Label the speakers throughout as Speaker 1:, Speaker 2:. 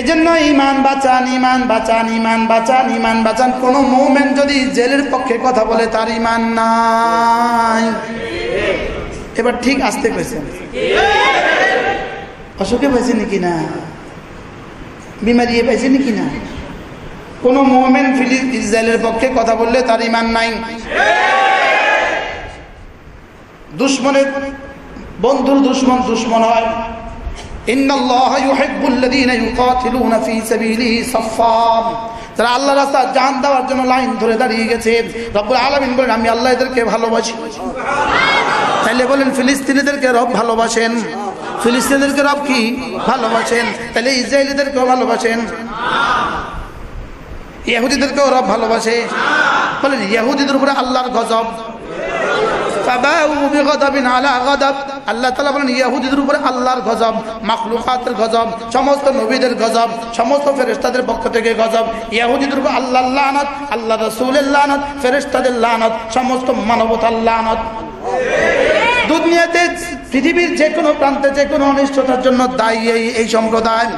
Speaker 1: এজন্য ইমান বাঁচান ইমান বাঁচান ইমান বাঁচান ইমান বাঁচান। কোনো মুভমেন্ট যদি জেলের পক্ষে কথা বলে, তার ইমান নাই। এবার ঠিক আসতে পেরেছেন অসুখে পাইছে নাকি না? বিমারিয়ে পাইছে নাকি না? কোনো মুভমেন্ট ফিলিস ইসরায়েলের পক্ষে কথা বললে তার ইমান নাই। দুশ্মনের বন্ধুর দুশ্মন দুশ্মন হয়। যারা আল্লাহ রাস্তা জান দেওয়ার জন্য লাইন ধরে দাঁড়িয়ে গেছে রব্বুল আলামিন বলেন, আমি আল্লাহ এদেরকে ভালোবাসি। তাইলে বলেন, ফিলিস্তিনিদেরকে রব ভালোবাসেন? ফিলিস্তিনিদেরকে রব কি? ভালোবাসেন। তাহলে ইসরায়েলিদেরকেও ভালোবাসেন? ইহুদিদেরকেও রব ভালোবাসে? বলেন, ইহুদিদের উপরে আল্লাহর গজব। আল্লাহ তালা বলেন, ইয়াহুদিদের উপরে আল্লাহর গজব মাকলুকাতের গজব, সমস্ত নবীদের গজব, সমস্ত ফেরেস্তাদের পক্ষ থেকে গজব, ইয়াহুদিদের উপর আল্লাহ লানত আল্লাহ রসুলের লানত ফেরেস্তাদের লানত, সমস্ত মানবতার লানত। দুনিয়াতে পৃথিবীর যে কোনো প্রান্তে যে কোনো অনিষ্টতার জন্য দায়ী এই এই সম্প্রদায়।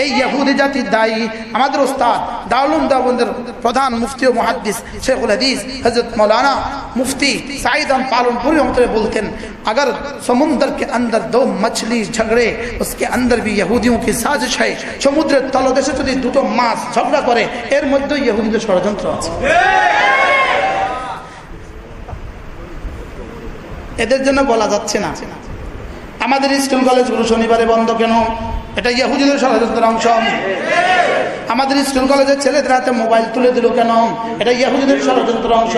Speaker 1: এই ইহুদি জাতি দায়ী আমাদের ওস্তাদ দাউলুম দাবন্দের প্রধান মুফতি ও মুহাদ্দিস শেখুল হাদিস हजरत मौलाना मुफ्ती साइद हम पालनपुरी रहमतुल्लाह बोलते हैं अगर समुद्र के अंदर दो मछली झगड़े उसके अंदर भी यहूदियों की साजिश है সমুদ্রের তলদেশে যদি দুটো মাছ ঝগড়া করে এর মধ্যে ইহুদিদের ষড়যন্ত্র আছে এদের জন্য বলা যাচ্ছে না আমাদের স্কুল কলেজগুলো শনিবারে বন্ধ কেন এটা ইহুদিদের ষড়যন্ত্রের অংশ। আমাদের স্কুল কলেজের ছেলেদের হাতে মোবাইল তুলে দিল কেন? এটা ইহুদিদের ষড়যন্ত্রের অংশ।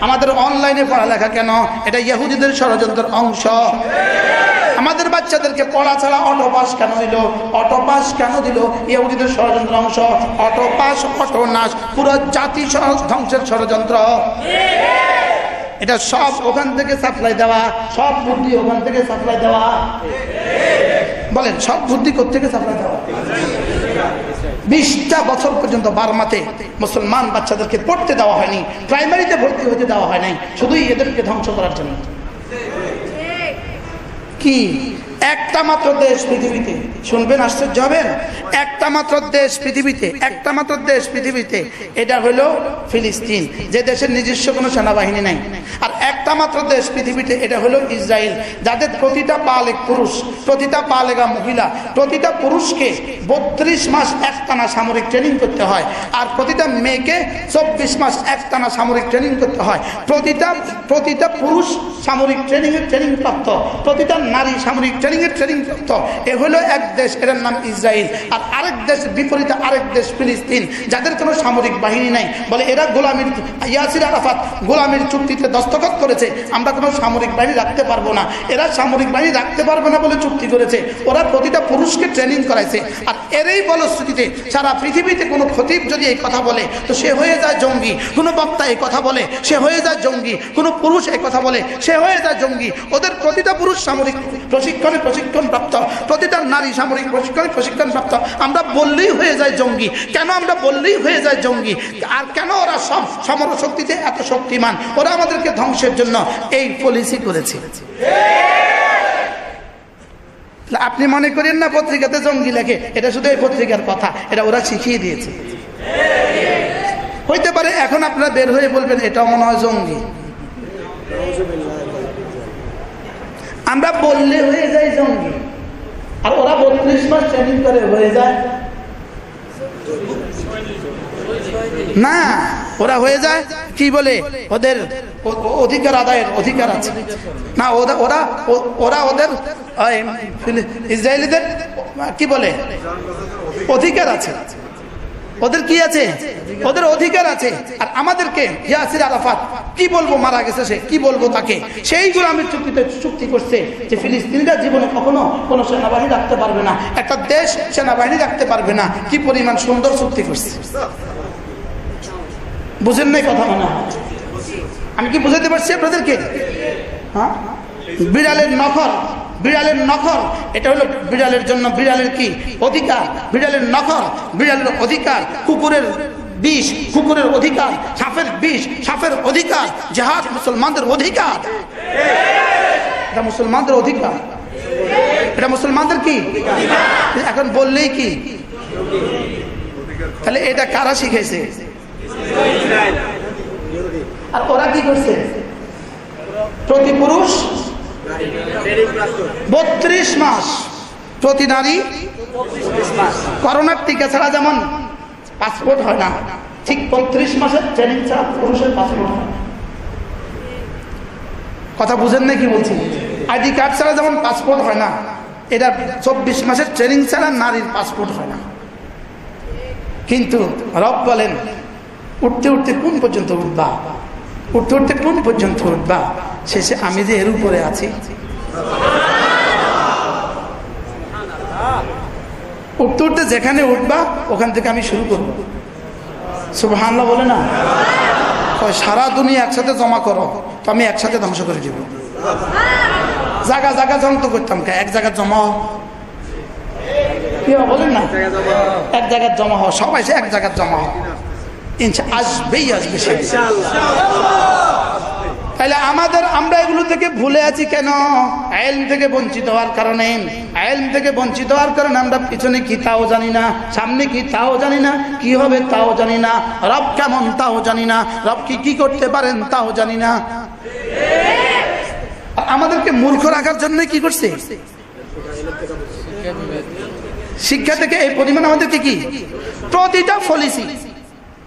Speaker 1: আমাদের অনলাইনে পড়ালেখা কেন? এটা ইহুদিদের ষড়যন্ত্রের অংশ। আমাদের বাচ্চাদেরকে পড়া ছাড়া অটো পাস কেন দিল? অটো পাস কেন দিল? ইহুদিদের ষড়যন্ত্র অংশ। অটো পাস অটো নাশ পুরো জাতি ধ্বংসের ষড়যন্ত্র। এটা সব ওখান থেকে সাপ্লাই দেওয়া, সব বুদ্ধি ওখান থেকে সাপ্লাই দেওয়া। বলেন, সব বুদ্ধি থেকে সাপ্লাই দেওয়া? বিশটা বছর পর্যন্ত বারমাতে মুসলমান বাচ্চাদেরকে পড়তে দেওয়া হয়নি প্রাইমারিতে ভর্তি হতে দেওয়া হয় নাই, শুধুই এদেরকে ধ্বংস করার জন্য। কি? একটা মাত্র দেশ পৃথিবীতে। শুনবেন, আশ্চর্য হবেন? একটা মাত্র দেশ পৃথিবীতে, একটা মাত্র দেশ পৃথিবীতে। এটা হলো ফিলিস্তিন, যে দেশের নিজস্ব কোনো সেনাবাহিনী নাই। আর একটা মাত্র দেশ পৃথিবীতে, এটা হলো ইসরায়েল, যাদের প্রতিটা পালেক পুরুষ, প্রতিটা পালেগা মহিলা, প্রতিটা পুরুষকে বত্রিশ মাস একটানা সামরিক ট্রেনিং করতে হয়, আর প্রতিটা মেয়েকে চব্বিশ মাস একটানা সামরিক ট্রেনিং করতে হয়। প্রতিটা প্রতিটা পুরুষ সামরিক ট্রেনিংয়ের ট্রেনিং প্রাপ্ত প্রতিটা নারী সামরিক ট্রেনিংয়ের ট্রেনিং প্রাপ্ত এ হলো এক দেশ এর নাম ইসরায়েল আর আরেক দেশ, বিপরীতে আরেক দেশ, ফিলিস্তিন। যাদের কোনো সামরিক বাহিনী নাই। বলে এরা গোলামির ইয়াসির আরাফাত গোলামির চুক্তিতে দস্তখত করেছে। আমরা কোনো সামরিক বাহিনী রাখতে পারব না। এরা সামরিক বাহিনী রাখতে পারবে না বলে চুক্তি করেছে। ওরা প্রতিটা পুরুষকে ট্রেনিং করাইছে। আর এরই ফলশ্রুতিতে সারা পৃথিবীতে কোনো খতিব যদি এই কথা বলে, তো সে হয়ে যায় জঙ্গি। কোনো বক্তা এই কথা বলে, সে হয়ে যায় জঙ্গি। কোনো পুরুষ এই কথা বলে, সে হয়ে যায় জঙ্গি। ওদের প্রতিটা পুরুষ সামরিক প্রশিক্ষণে প্রশিক্ষণ প্রাপ্ত, প্রতিটা নারী সামরিক প্রশিক্ষণে প্রশিক্ষণ প্রাপ্ত। আমরা বললেই হয়ে যায় জঙ্গি। কেন আমরা বললেই হয়ে যায় জঙ্গি? আর কেন ওরা সব সমর শক্তিতে এত শক্তিমান? ওরা আমাদেরকে ধ্বংসের জন্য এই পলিসি করেছে। আপনি মনে করেন না পত্রিকাতে জঙ্গি লেখে? এটা শুধু এই পত্রিকার কথা। এটা ওরা শিখিয়ে দিয়েছে। হইতে পারে এখন আপনারা বের হয়ে বলবেন এটা মনে হয় জঙ্গি। আমরা বললে হয়ে যায় জঙ্গি। আর ওরা বত্রিশ মাস ট্রেনিং করে, হয়ে যায়। না, ওরা হয়ে যায়, কি বলে? ওদের অধিকার আদায়ের অধিকার আছে। না, ওরা ওরা ওরা ওদের ইসরায়েলিদের, কি বলে? অধিকার আছে। ওদের কি আছে? ওদের অধিকার আছে। আর আমাদেরকে ইয়াসির আরাফাত কি বলব মারা গেছে সে? কি বলব তাকে? সেইগুলো আমি চুক্তিতে চুক্তি করছে যে ফিলিস্তিনিরা জীবনে কখনো কোনো সেনাবাহিনী রাখতে পারবে না। একটা দেশ সেনাবাহিনী রাখতে পারবে না। কি পরিমাণ সুন্দর চুক্তি করছে। বুঝেন নাই কথা মনে আমি কি বুঝাতে পারছি আপনাদেরকে? হ্যাঁ? বিড়ালের নখর বিড়ালের নখর, এটা হলো বিড়ালের জন্য বিড়ালের কি? অধিকার। বিড়ালের নখর, বিড়ালের অধিকার। কুকুরের বিষ, কুকুরের অধিকার। সাপের বিষ, সাপের অধিকার। জাহাজ মুসলমানদের অধিকার। এটা মুসলমানদের অধিকার। এটা মুসলমানদের কি? এখন বললেই কি? তাহলে এটা কারা শিখেছে? আর ওরা কি করছে? প্রতি পুরুষ বত্রিশ মাস প্রতি নারী করোনার টিকা ছাড়া যেমন পাসপোর্ট হয় না, ঠিক বত্রিশ মাসের ট্রেনিং ছাড়া পুরুষের পাসপোর্ট হয় কথা বুঝেন না কি বলছি? আইডি কার্ড ছাড়া যেমন পাসপোর্ট হয় না, এটা চব্বিশ মাসের ট্রেনিং ছাড়া নারীর পাসপোর্ট হয় না। কিন্তু রব বলেন, উঠতে উঠতে কোন পর্যন্ত উঠবা? উঠতে কোন পর্যন্ত উঠবা শেষে আমি যে এর উপরে আছি। উঠতে উঠতে যেখানে উঠবা, ওখান থেকে আমি শুরু করব। সুবহানাল্লাহ বলে না? সারা দুনিয়া একসাথে জমা করো, তো আমি একসাথে ধ্বংস করে দিব। জায়গা জায়গা ধ্বংস করতাম এক জায়গায় জমা বলেন না? এক জায়গায় জমা হও। সবাই এক জায়গায় জমা হও। ইনশা আসবেই, আসবে তাহলে আমাদের, আমরা এগুলো থেকে ভুলে আছি কেন? আইল থেকে বঞ্চিত হওয়ার কারণে, আইল থেকে বঞ্চিত হওয়ার কারণে আমরা পিছনে কি তাও জানি না, সামনে কি তাও জানি না, কি হবে তাও জানি না, রব কেমন তাও জানি না, রব কি কি করতে পারেন তাও জানি না। আমাদেরকে মূর্খ রাখার জন্য কি করছে? শিক্ষা থেকে এই পরিমাণ আমাদেরকে কি? প্রতিটা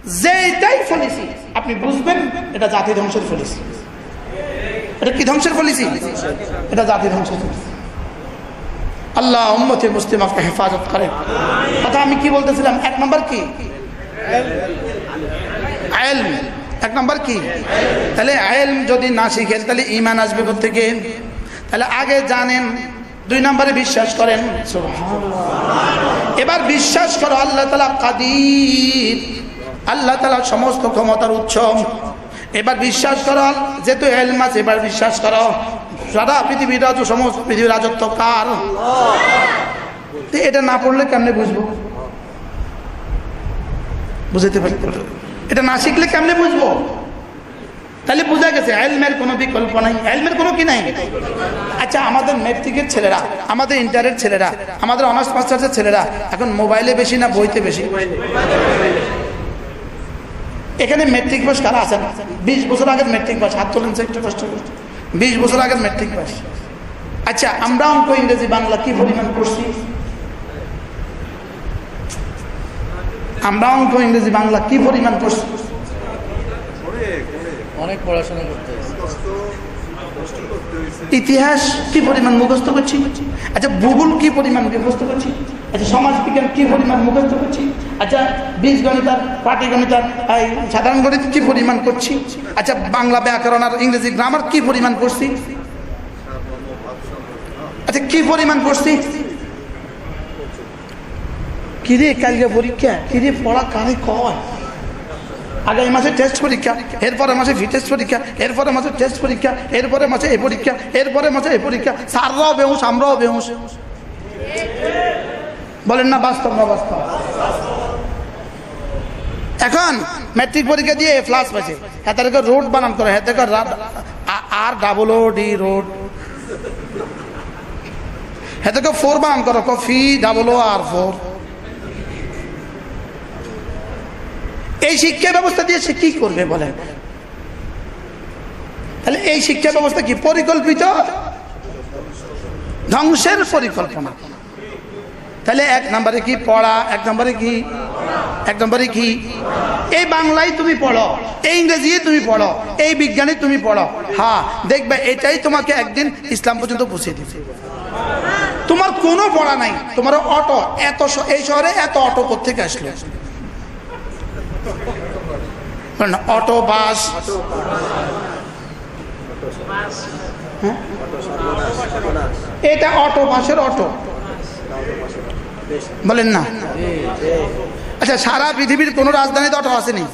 Speaker 1: ফলিসি যেটাই ফলিসি আপনি বুঝবেন এটা জাতি ধ্বংসের ফলিসি এটা কি ধ্বংসের পলিসি এটা জাতি ধ্বংসের পলিসি আল্লাহ উম্মতে মুসলিমাকে হেফাজত করে। কথা আমি কি বলতেছিলাম? এক নম্বর কি? আয়েল এক নম্বর কি? তাহলে আয়েল যদি না শিখেন তাহলে ইমান আসবে থেকে তাহলে আগে জানেন, দুই নম্বরে বিশ্বাস করেন। এবার বিশ্বাস করো, আল্লাহ তালা কাদির আল্লাহ তালা সমস্ত ক্ষমতার উৎস। এবার বিশ্বাস করো, যেহেতু এলমাস এবার বিশ্বাস করো। সারা পৃথিবীর রাজ সমস্ত পৃথিবীর রাজত্ব কার? এটা না পড়লে কেমনে বুঝব? বুঝতে পারি? এটা না শিখলে কেমনে বুঝব? তাহলে বোঝা গেছে, এলমের কোনো বিকল্প নাই। এলমের কোনো কি নাই? আচ্ছা আমাদের মেট্রিকের ছেলেরা, আমাদের ইন্টারের ছেলেরা, আমাদের অনার্স মাস্টার্সের ছেলেরা, এখন মোবাইলে বেশি না বইতে বেশি? এখানে মেট্রিক পাস কারা আছেন? বিশ বছর আগের মেট্রিক পাস হাত তোলেন একটু কষ্ট বিশ বছর আগের মেট্রিক পাস আচ্ছা আমরা অঙ্ক ইংরেজি বাংলা কি পরিমাণ করছি আমরা অঙ্ক ইংরেজি বাংলা কি পরিমাণ করছি
Speaker 2: অনেক পড়াশোনা করতে
Speaker 1: ইতিহাস কি পরিমাণ মুখস্থ করছি? আচ্ছা ভূগোল কি পরিমাণ মুখস্থ করছি? আচ্ছা সমাজ বিজ্ঞান কি পরিমাণ মুখস্থ করছি? আচ্ছা বীজগণিতার পাটিগণিতার এই সাধারণ গণিত কি পরিমাণ করছি? আচ্ছা বাংলা ব্যাকরণ আর ইংরেজি গ্রামার কি পরিমাণ করছি? আচ্ছা কি পরিমাণ করছি? কিরে, কালকে পরীক্ষা, কিরে, পড়া কানে কয়? আগামী মাসে টেস্ট পরীক্ষা এরপরে মাসে ভি টেস্ট পরীক্ষা এরপরে মাসে টেস্ট পরীক্ষা এরপরে মাসে এই পরীক্ষা এরপরে মাসে এই পরীক্ষা। স্যাররাও বেহুশ, আমরাও বেহুশ। বলেন না, বাস্তব না বাস্তব? এখন ম্যাট্রিক পরীক্ষা দিয়ে এ প্লাস পাইছে। হাতে রোড বানান করে। হাতে আর ডাবল ও ডি রোড হাতে ফোর বানান করো। ফি ডাবল ও আর ফোর এই শিক্ষা ব্যবস্থা দিয়ে সে কি করবে বলেন? তাহলে এই শিক্ষা ব্যবস্থা কি পরিকল্পিত? ধ্বংসের পরিকল্পনা। তাহলে এক নম্বরে কি পড়া, এক নম্বরে কি, এক নম্বরে কি? এই বাংলায় তুমি পড়ো, এই ইংরেজি তুমি পড়ো, এই বিজ্ঞানে তুমি পড়ো। হ্যাঁ দেখবে এটাই তোমাকে একদিন ইসলাম পর্যন্ত পৌঁছে দিবে। তোমার কোনো পড়া নাই তোমার অটো, এত এই শহরে এত অটো কোথেকে আসলো? বলেন, অটো বাস? এটা অটো বাসের অটো বলেন না। আচ্ছা সারা পৃথিবীর কোন রাজধানীতে অটো আসেনি?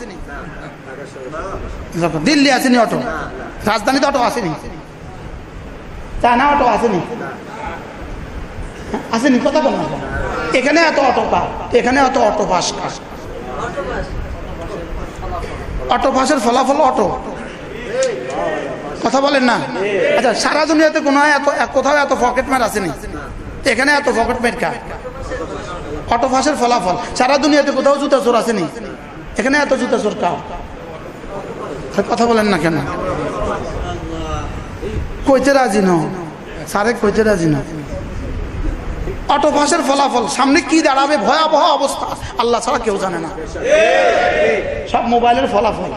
Speaker 1: দিল্লি আসেনি অটো রাজধানীতে অটো আসেনি? চায়না অটো আসেনি? আসেনি কথা বল এখানে এত অটো পা এখানে এত অটো বাস কাজ অটো পাসের ফলাফল অটো। কথা বলেন না? আচ্ছা সারা দুনিয়াতে কোনো এত কোথাও এত পকেট মার আসেনি। এখানে এত পকেট মেট কার? অটো ফাঁসের ফলাফল। সারা দুনিয়াতে কোথাও জুতা চোর আসেনি। এখানে এত জুতা চোর আর কথা বলেন না কেন? কইতে রাজি ন সারে কইতে রাজি না অটো ফাঁসের ফলাফল, সামনে কি দাঁড়াবে, ভয়াবহ অবস্থা। আল্লাহ ছাড়া কেউ জানে না। সব মোবাইলের ফলাফল।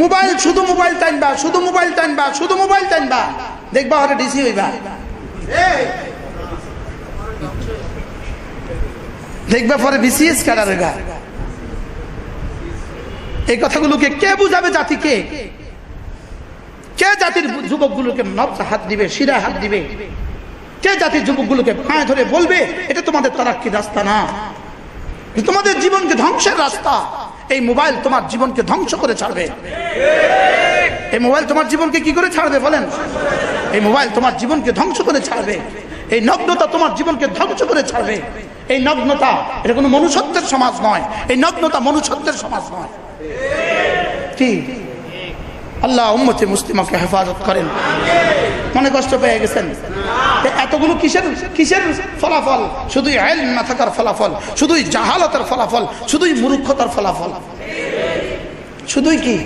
Speaker 1: মোবাইল, শুধু মোবাইল টাইনবা শুধু মোবাইল টানবা, শুধু মোবাইল টাইনবা দেখবা হরে ডিসি হইবা। দেখবা পরে বিসিএস ক্যাডার হইবা। এই কথাগুলোকে কে বুঝাবে জাতিকে? কে জাতির যুবকগুলোকে নবসা হাত দিবে, শিরা হাত দিবে? কে জাতির যুবকগুলোকে পায়ে ধরে বলবে, এটা তোমাদের তারাক্কি রাস্তা না। তোমাদের জীবনকে ধ্বংসের রাস্তা। এই মোবাইল তোমার জীবনকে ধ্বংস করে ছাড়বে। এই মোবাইল তোমার জীবনকে কি করে ছাড়বে বলেন? এই মোবাইল তোমার জীবনকে ধ্বংস করে ছাড়বে। এই নগ্নতা তোমার জীবনকে ধ্বংস করে ছাড়বে। এই নগ্নতা, এটা কোনো মনুষ্যত্বের সমাজ নয়। এই নগ্নতা মনুষ্যত্বের সমাজ নয়। কি? আল্লাহ উম্মতে মুসলিমাকে হেফাজত করেন। মনে কষ্ট পেয়ে গেছেন? এতগুলো কিসের কিসের ফলাফল? শুধুই আইল না থাকার ফলাফল, শুধুই জাহালতের ফলাফল, শুধুই মূর্খতার ফলাফল। শুধুই কি?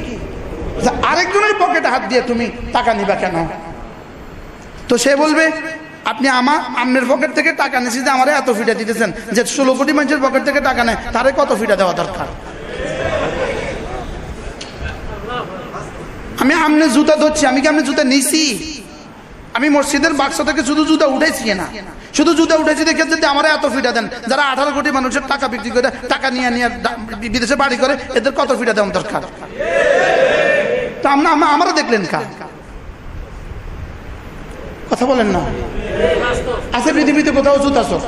Speaker 1: আরেকজনের পকেটে হাত দিয়ে তুমি টাকা নিবা কেন? তো সে বলবে, আপনি আমার আমের পকেট থেকে টাকা নিয়েছি যে আমার এত ফিটা দিতেছেন, যে ষোলো কোটি মানুষের পকেট থেকে টাকা নেয়, তারে কত ফিটা দেওয়া দরকার? আমি আমনে জুতা ধরছি, আমি কি আমনে জুতা নিছি? আমি মসজিদের বাক্স থেকে শুধু জুতা উঠেছি না। শুধু জুতা উঠেছি দেখে যদি আমার এত ফিটা দেন, যারা আঠারো কোটি মানুষের টাকা বিক্রি করে, টাকা নিয়ে নিয়ে বিদেশে বাড়ি করে, এদের কত ফিটা দেওয়া দরকার? তা আমরা আমারও দেখলেন কা? কথা বলেন না? আছে পৃথিবীতে কোথাও জুতা চোর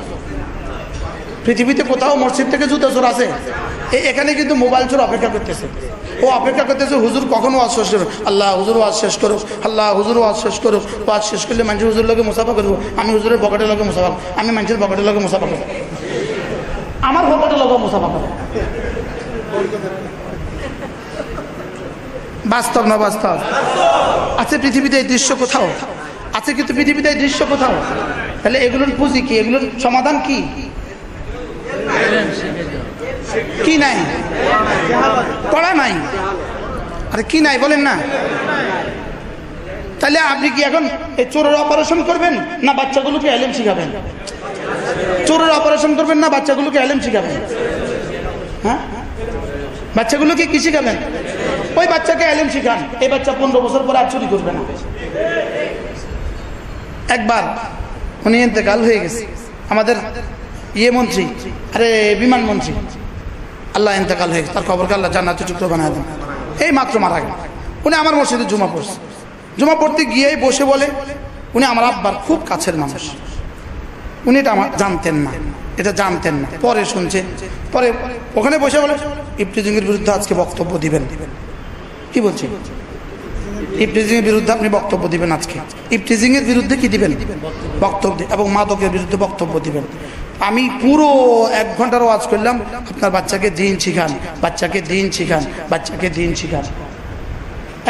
Speaker 1: পৃথিবীতে কোথাও মসজিদ থেকে জুতা চোর আছে এখানে কিন্তু মোবাইল চোর অপেক্ষা করতেছে। ও অপেক্ষা করতেছে, হুজুর, কখন ওয়াজ শেষ করুক আল্লাহ, হুজুর, ওয়াজ শেষ করুক আল্লাহ, হুজুর, ওয়াজ শেষ করুক ওয়াজ শেষ করলে মানুষের হুজুর লোকে মুসাফা করব। আমি হুজুরের পকেটের লোকে মুসাফা আমি মানুষের পকেটের লোকে মুসাফা করব। আমার পকেটের লোকে মুসাফা করব। বাস্তব না বাস্তব? আছে পৃথিবীতে এই দৃশ্য কোথাও? আছে কিন্তু পৃথিবীতে এই দৃশ্য কোথাও? তাহলে এগুলোর পুঁজি কি? এগুলোর সমাধান কি? কি নাই? পড়া নাই? আরে কি নাই বলেন না। তাহলে আপনি কি এখন এই চোরের অপারেশন করবেন না বাচ্চাগুলোকে এলেম শিখাবেন? চোরের অপারেশন করবেন না বাচ্চাগুলোকে এলেম শিখাবেন? হ্যাঁ? বাচ্চাগুলোকে কি শিখাবেন? ওই বাচ্চাকে এলেম শিখান। এই বাচ্চা পনেরো বছর পরে আর চুরি করবে না। একবার উনি ইন্তেকাল হয়ে গেছে। আমাদের ইয়ে মন্ত্রী, আরে বিমান মন্ত্রী। আল্লাহ ইন্তেকাল হয়ে তার খবরকে আল্লাহ জান্নাতে টুকরো বানায় দেন। এই মাত্র মারা গেল। উনি আমার মসজিদে জুমা পড়ছে। জুমা পড়তে গিয়েই বসে বলে, উনি আমার আব্বার খুব কাছের মানুষ। উনি এটা আমার জানতেন না। এটা জানতেন না। পরে শুনছে। পরে ওখানে বসে বলে ইফতিজিংয়ের বিরুদ্ধে আজকে বক্তব্য দিবেন। কি বলছি? ইফটিজিং এর বিরুদ্ধে আপনি বক্তব্য দিবেন আজকে। ইফটিজিং এর বিরুদ্ধে কি দিবেন? বক্তব্য এবং মাদকের বিরুদ্ধে বক্তব্য দিবেন। আমি পুরো এক ঘণ্টার ওয়াজ করলাম, আপনার বাচ্চাকে দিন শিখান, বাচ্চাকে দিন শিখান, বাচ্চাকে দিন শিখান।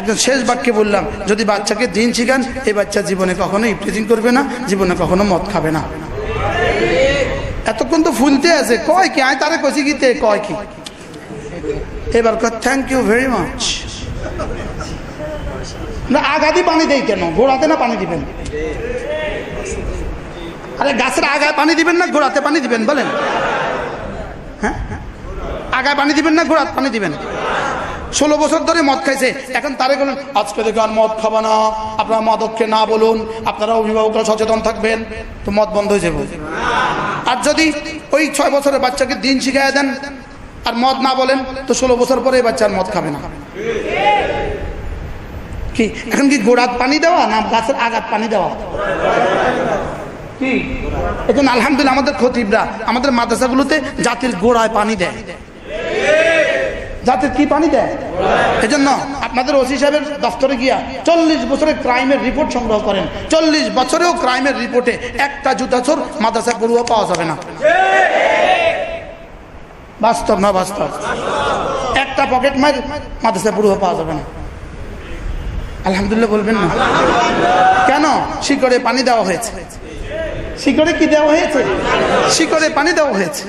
Speaker 1: একদম শেষ বাক্যে বললাম, যদি বাচ্চাকে দিন শিখান, এই বাচ্চা জীবনে কখনো ইফটিজিং করবে না, জীবনে কখনো মদ খাবে না। এতক্ষণ তো ফুলতে আছে, কয় কি? আয় তারে কষি গিতে, কয় কি? এবার কয় থ্যাংক ইউ ভেরি মাচ না, আগাদি পানি দেয় কেন? ঘোড়াতে না পানি দিবেন? আরে গাছের আগায় পানি দিবেন না, ঘোড়াতে পানি দিবেন, বলেন। হ্যাঁ? আগায় পানি দিবেন না, ঘোড়াতে পানি দিবেন। ষোলো বছর ধরে মদ খাইছে। এখন তারে বলেন, আজকে থেকে আর মদ খাবা না। আপনারা মদককে না বলুন, আপনারা অভিভাবকরা সচেতন থাকবেন, তো মদ বন্ধ হয়ে যাবে। আর যদি ওই ছয় বছরের বাচ্চাকে দিন শিখাই দেন, আর মদ না বলেন, তো ষোলো বছর পরে এই বাচ্চা আর মদ খাবে না। কি? এখন কি গোড়াত পানি দেওয়া না গাছের আগাত পানি দেওয়া? কি এখন আলহামদুলিল্লাহ আমাদের খতিবরা আমাদের মাদ্রাসাগুলোতে জাতির গোড়ায় পানি দেয়। জাতির কি পানি দেয়? এজন্য আপনাদের ওসি সাহেবের দফতরে গিয়া চল্লিশ বছরের ক্রাইমের রিপোর্ট সংগ্রহ করেন। চল্লিশ বছরেও ক্রাইমের রিপোর্টে একটা জুতা চোর মাদ্রাসা পড়ুয়া পাওয়া যাবে না। বাস্তব না বাস্তব? একটা পকেট মার মাদ্রাসা পড়ুয়া পাওয়া যাবে না। আলহামদুলিল্লাহ বলবেন না। কেন? শিকড়ে পানি দেওয়া হয়েছে।
Speaker 3: শিকড়ে কি দেওয়া হয়েছে? শিকড়ে পানি দেওয়া হয়েছে।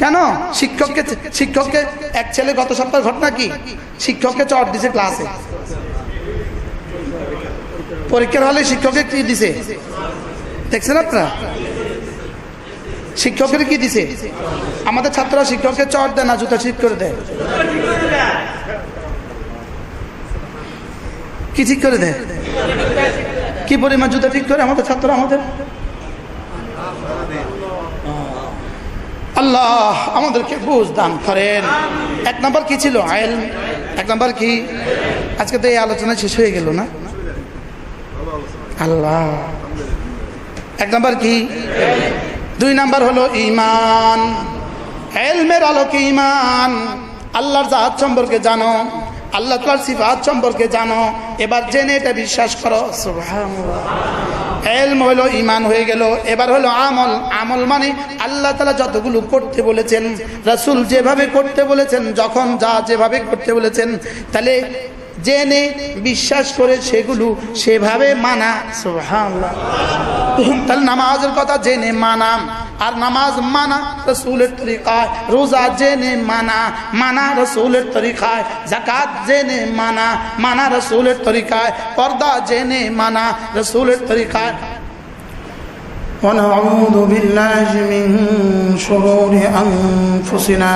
Speaker 3: কেন? শিক্ষককে শিক্ষককে এক ছেলে গত সপ্তাহ ঘটনা কি? শিক্ষককে চট দিছে ক্লাসে পরীক্ষার হলে শিক্ষকের কি দিছে? দেখছেন আপনারা? শিক্ষকের কি দিছে? আমাদের ছাত্ররা শিক্ষককে চট দেয় না, জুতা ঠিক করে দেয়। কি ঠিক করে দেয়? কি পরিমাণ জুতা ঠিক করে? আমাদের ছাত্ররা আমাদের। আল্লাহ, আমাদেরকে বুঝ দান করেন। এক নাম্বার কি ছিল? আয়েল এক নাম্বার কি? আজকে তো এই আলোচনা শেষ হয়ে গেল না? আল্লাহ। এক নাম্বার কি? দুই নাম্বার হলো ইমান এলমের আলোকে ইমান আল্লাহর জাহাজ সম্পর্কে জানো। আল্লাহ তালার সিফাত সম্পর্কে জানো। এবার জেনে এটা বিশ্বাস করো। এলম হলো ইমান হয়ে গেল। এবার হলো আমল। আমল মানে আল্লাহ তালা যতগুলো করতে বলেছেন, রাসুল যেভাবে করতে বলেছেন, যখন যা যেভাবে করতে বলেছেন, তাহলে জেনে বিশ্বাস করে সেগুলো সেভাবে মানা সুবহানাল্লাহ। তাহলে নামাজের কথা জেনে মানা আর নামাজ মানা রসুলের তরিকায় রোজা জেনে মানা মানা রসুলের তরিকায় জাকাত জেনে মানা মানা রসুলের তরিকায় পর্দা জেনে মানা রসুলের তরিকায়
Speaker 1: ونعوذ بالله من شرور أنفسنا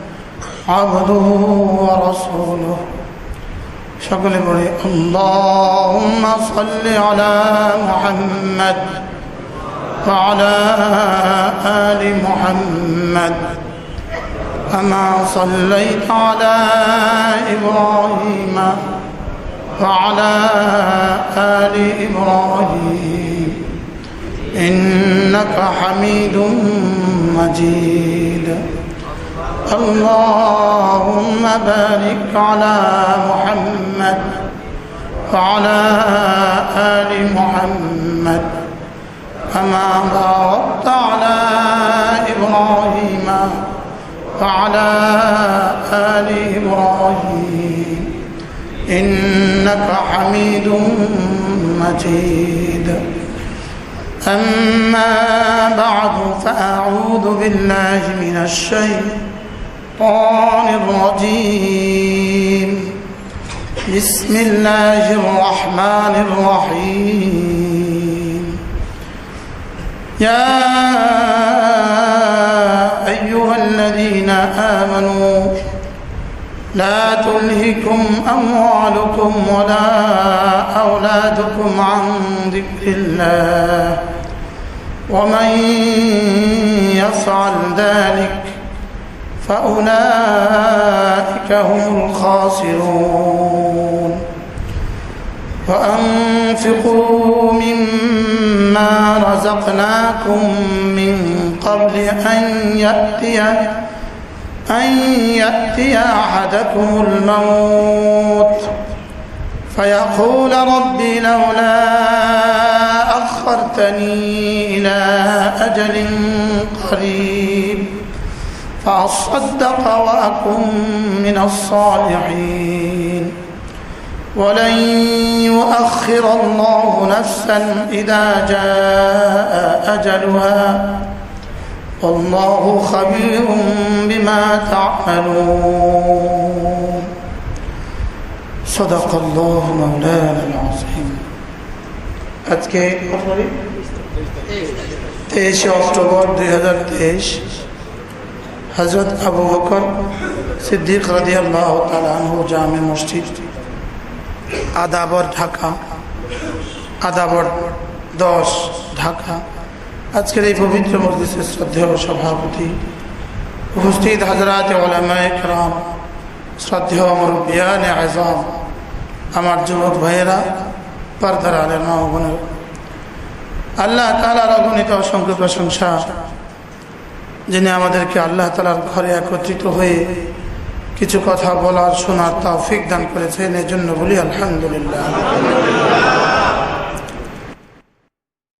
Speaker 1: عبده ورسوله সকলে বলে اللهم صل على محمد وعلى آل محمد كما صليت على إبراهيم وعلى آل إبراهيم إنك حميد مجيد اللهم بارك على محمد وعلى آل محمد كما باركت على إبراهيم وعلى آل إبراهيم. إنك حميد مجيد. أما بعد فأعوذ بالله من الشيطان الرجيم. بسم الله الرحمن الرحيم. يا أيها الذين آمنوا لا تلهكم أموالكم ولا أولادكم عن ذكر الله. ومن يفعل ذلك فأولئك هم الخاسرون. وأنفقوا مما رزقناكم من قبل أن يأتي أن يأتي أحدكم الموت. فيقول ربي لولا أخرتني إلى أجل قريب. فأصدق وأكن من الصالحين ولن يؤخر الله نفسا إذا جاء أجلها والله خبير بما تعملون صدق الله مولانا العظيم আজকে তেইশে অক্টোবর দুই হাজার তেইশ হজরত আবু বকর সিদ্দিক জামে মসজিদ, আদাবর ঢাকা, আদাবর দশ ঢাকা। আজকের এই পবিত্র মসজিদের শ্রদ্ধেয় সভাপতি উপস্থিত হাজরাত ওলামায়াম শ্রদ্ধেয় আমার বিয়ান আজম আমার যুবক ভাইয়েরা, পার্দার আলেমা বোনের। আল্লাহ তালার অগণিত অসংখ্য প্রশংসা যিনি আমাদেরকে আল্লাহ তালার ঘরে একত্রিত হয়ে কিছু কথা বলার শোনার তাও ফিক দান করেছেন, এজন্য বলি আলহামদুলিল্লাহ।